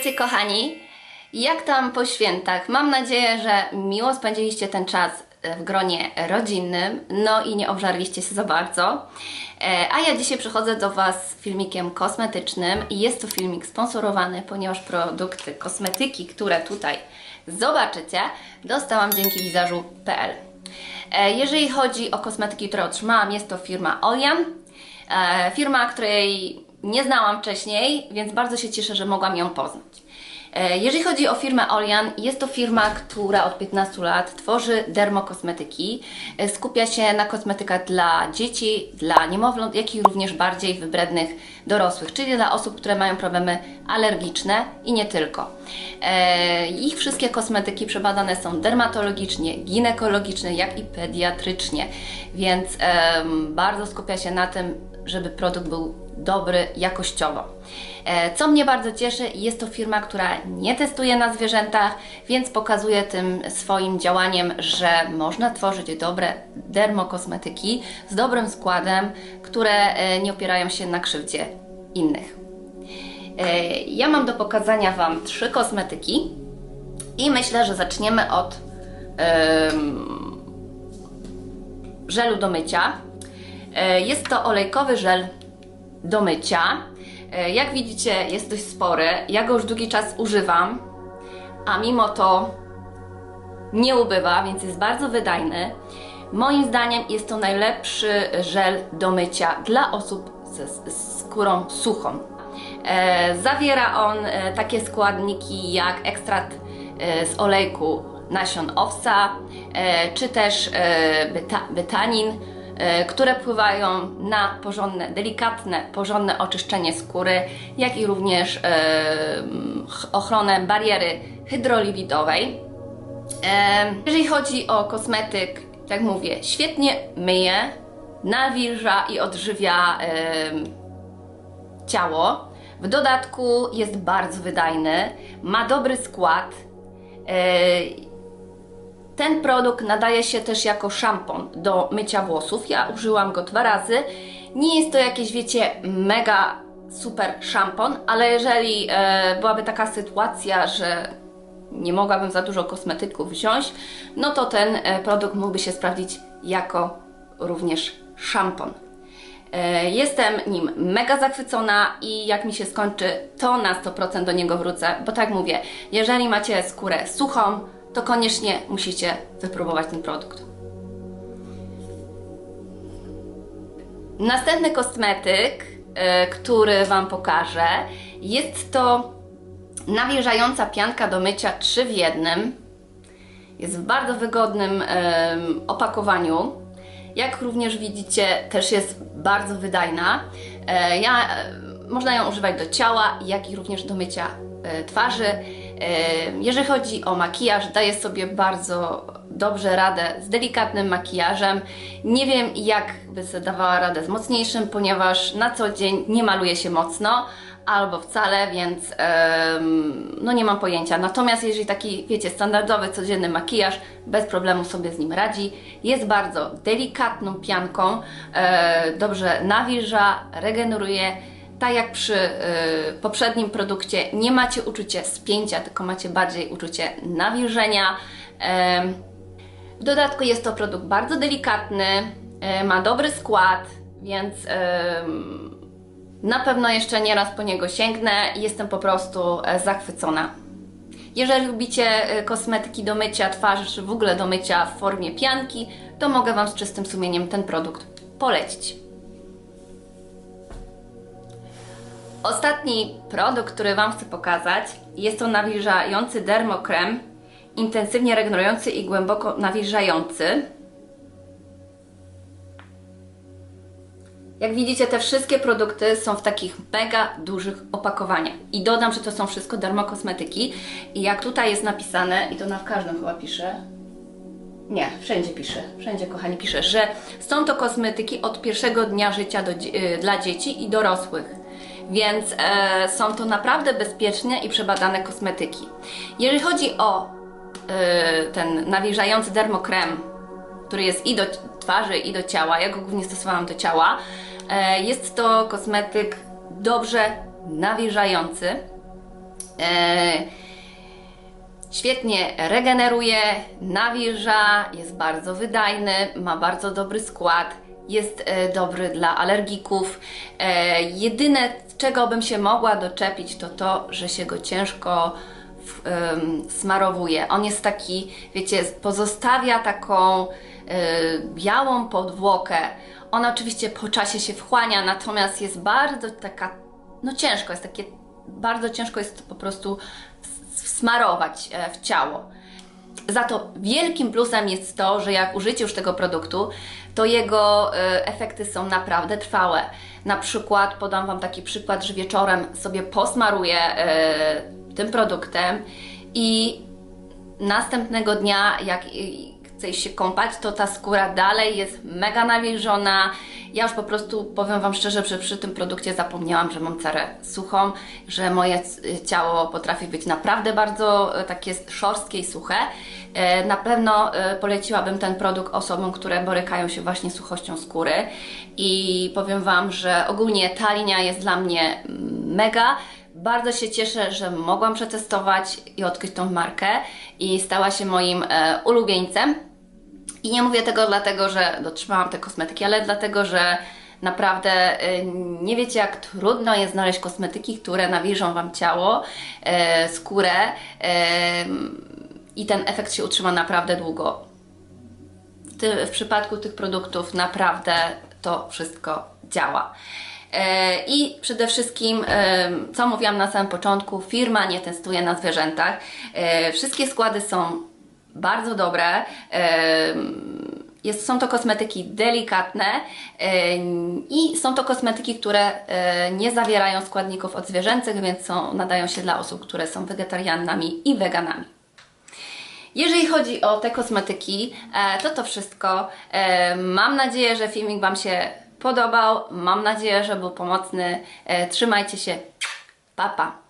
Witajcie kochani. Jak tam po świętach? Mam nadzieję, że miło spędziliście ten czas e, w gronie rodzinnym, no i nie obżarliście się za bardzo. E, A ja dzisiaj przychodzę do Was z filmikiem kosmetycznym i jest to filmik sponsorowany, ponieważ produkty kosmetyki, które tutaj zobaczycie, dostałam dzięki wizażu.pl. E, Jeżeli chodzi o kosmetyki, które otrzymałam, jest to firma Olian. Firma, której nie znałam wcześniej, więc bardzo się cieszę, że mogłam ją poznać. E, Jeżeli chodzi o firmę Olian, jest to firma, która od 15 lat tworzy dermokosmetyki. E, Skupia się na kosmetykach dla dzieci, dla niemowląt, jak i również bardziej wybrednych dorosłych, czyli dla osób, które mają problemy alergiczne i nie tylko. E, Ich wszystkie kosmetyki przebadane są dermatologicznie, ginekologicznie, jak i pediatrycznie, więc bardzo skupia się na tym, żeby produkt był dobry jakościowo. E, Co mnie bardzo cieszy, jest to firma, która nie testuje na zwierzętach, więc pokazuje tym swoim działaniem, że można tworzyć dobre dermokosmetyki z dobrym składem, które e, nie opierają się na krzywdzie innych. E, Ja mam do pokazania Wam trzy kosmetyki i myślę, że zaczniemy od żelu do mycia. Jest to olejkowy żel do mycia. E, Jak widzicie, jest dość spory. Ja go już długi czas używam, a mimo to nie ubywa, więc jest bardzo wydajny. Moim zdaniem jest to najlepszy żel do mycia dla osób ze skórą suchą. E, zawiera on e, takie składniki jak ekstrakt z olejku nasion owsa, e, czy też beta, betanin, e, które wpływają na porządne, delikatne, porządne oczyszczenie skóry, jak i również e, ch- ochronę bariery hydrolipidowej. Em, Jeżeli chodzi o kosmetyk, tak mówię, świetnie myje, nawilża i odżywia ciało. W dodatku jest bardzo wydajny, ma dobry skład. Ten produkt nadaje się też jako szampon do mycia włosów. Ja użyłam go dwa razy. Nie jest to jakieś, wiecie, mega super szampon, ale jeżeli e, byłaby taka sytuacja, że nie mogłabym za dużo kosmetyków wziąć, no to ten e, produkt mógłby się sprawdzić jako również szampon. E, Jestem nim mega zachwycona i jak mi się skończy, to na 100% do niego wrócę, bo tak mówię, jeżeli macie skórę suchą, to koniecznie musicie wypróbować ten produkt. Następny kosmetyk, e, który Wam pokażę, jest to nawilżająca pianka do mycia 3 w jednym. Jest w bardzo wygodnym opakowaniu. Jak również widzicie, też jest bardzo wydajna. E, ja, e, można ją używać do ciała, jak i również do mycia twarzy. Jeżeli chodzi o makijaż, daje sobie bardzo dobrze radę z delikatnym makijażem. Nie wiem, jak by sobie dawała radę z mocniejszym, ponieważ na co dzień nie maluje się mocno albo wcale, więc no nie mam pojęcia. Natomiast jeżeli taki, wiecie, standardowy, codzienny makijaż, bez problemu sobie z nim radzi. Jest bardzo delikatną pianką, e, dobrze nawilża, regeneruje. Tak jak przy e, poprzednim produkcie, nie macie uczucia spięcia, tylko macie bardziej uczucie nawilżenia. W dodatku jest to produkt bardzo delikatny, e, ma dobry skład, więc na pewno jeszcze nie raz po niego sięgnę jestem po prostu e, zachwycona. Jeżeli lubicie e, kosmetyki do mycia twarzy, czy w ogóle do mycia w formie pianki, to mogę Wam z czystym sumieniem ten produkt polecić. Ostatni produkt, który Wam chcę pokazać, jest to nawilżający dermokrem, intensywnie regenerujący i głęboko nawilżający. Jak widzicie, te wszystkie produkty są w takich mega dużych opakowaniach. I dodam, że to są wszystko dermokosmetyki. I jak tutaj jest napisane, i to na każdym chyba pisze, nie, wszędzie pisze, wszędzie kochani pisze, że są to kosmetyki od pierwszego dnia życia do, dzie- y, dla dzieci i dorosłych. Więc e, są to naprawdę bezpieczne i przebadane kosmetyki. Jeżeli chodzi o y, ten nawilżający dermokrem, który jest i do twarzy, i do ciała, ja go głównie stosowałam do ciała, e, jest to kosmetyk dobrze nawilżający. E, Świetnie regeneruje, nawilża, jest bardzo wydajny, ma bardzo dobry skład, jest e, dobry dla alergików. E, jedyne, czego bym się mogła doczepić, to to, że się go ciężko smarowuje. On jest taki, wiecie, pozostawia taką e, białą podwłokę. Ona oczywiście po czasie się wchłania, natomiast jest bardzo taka, no ciężko, jest takie, bardzo ciężko jest po prostu smarować w ciało. Za to wielkim plusem jest to, że jak użycie już tego produktu, to jego e, efekty są naprawdę trwałe. Na przykład, podam Wam taki przykład, że wieczorem sobie posmaruję e, tym produktem i następnego dnia, jak chce się kąpać, to ta skóra dalej jest mega nawilżona. Ja już po prostu powiem Wam szczerze, że przy tym produkcie zapomniałam, że mam cerę suchą, że moje ciało potrafi być naprawdę bardzo e, takie szorstkie i suche. E, Na pewno e, poleciłabym ten produkt osobom, które borykają się właśnie suchością skóry i powiem Wam, że ogólnie ta linia jest dla mnie mm, mega. Bardzo się cieszę, że mogłam przetestować i odkryć tą markę i stała się moim ulubieńcem. I nie mówię tego dlatego, że dotrzymałam te kosmetyki, ale dlatego, że naprawdę y, nie wiecie, jak trudno jest znaleźć kosmetyki, które nawilżą Wam ciało, e, skórę e, i ten efekt się utrzyma naprawdę długo. W, przypadku tych produktów naprawdę to wszystko działa. I przede wszystkim, co mówiłam na samym początku, firma nie testuje na zwierzętach. Wszystkie składy są bardzo dobre. Jest, są to kosmetyki delikatne i są to kosmetyki, które nie zawierają składników odzwierzęcych, więc są, nadają się dla osób, które są wegetarianami i weganami. Jeżeli chodzi o te kosmetyki, e, to to wszystko. Mam nadzieję, że filmik Wam się podobał. Mam nadzieję, że był pomocny. E, Trzymajcie się. Pa, pa.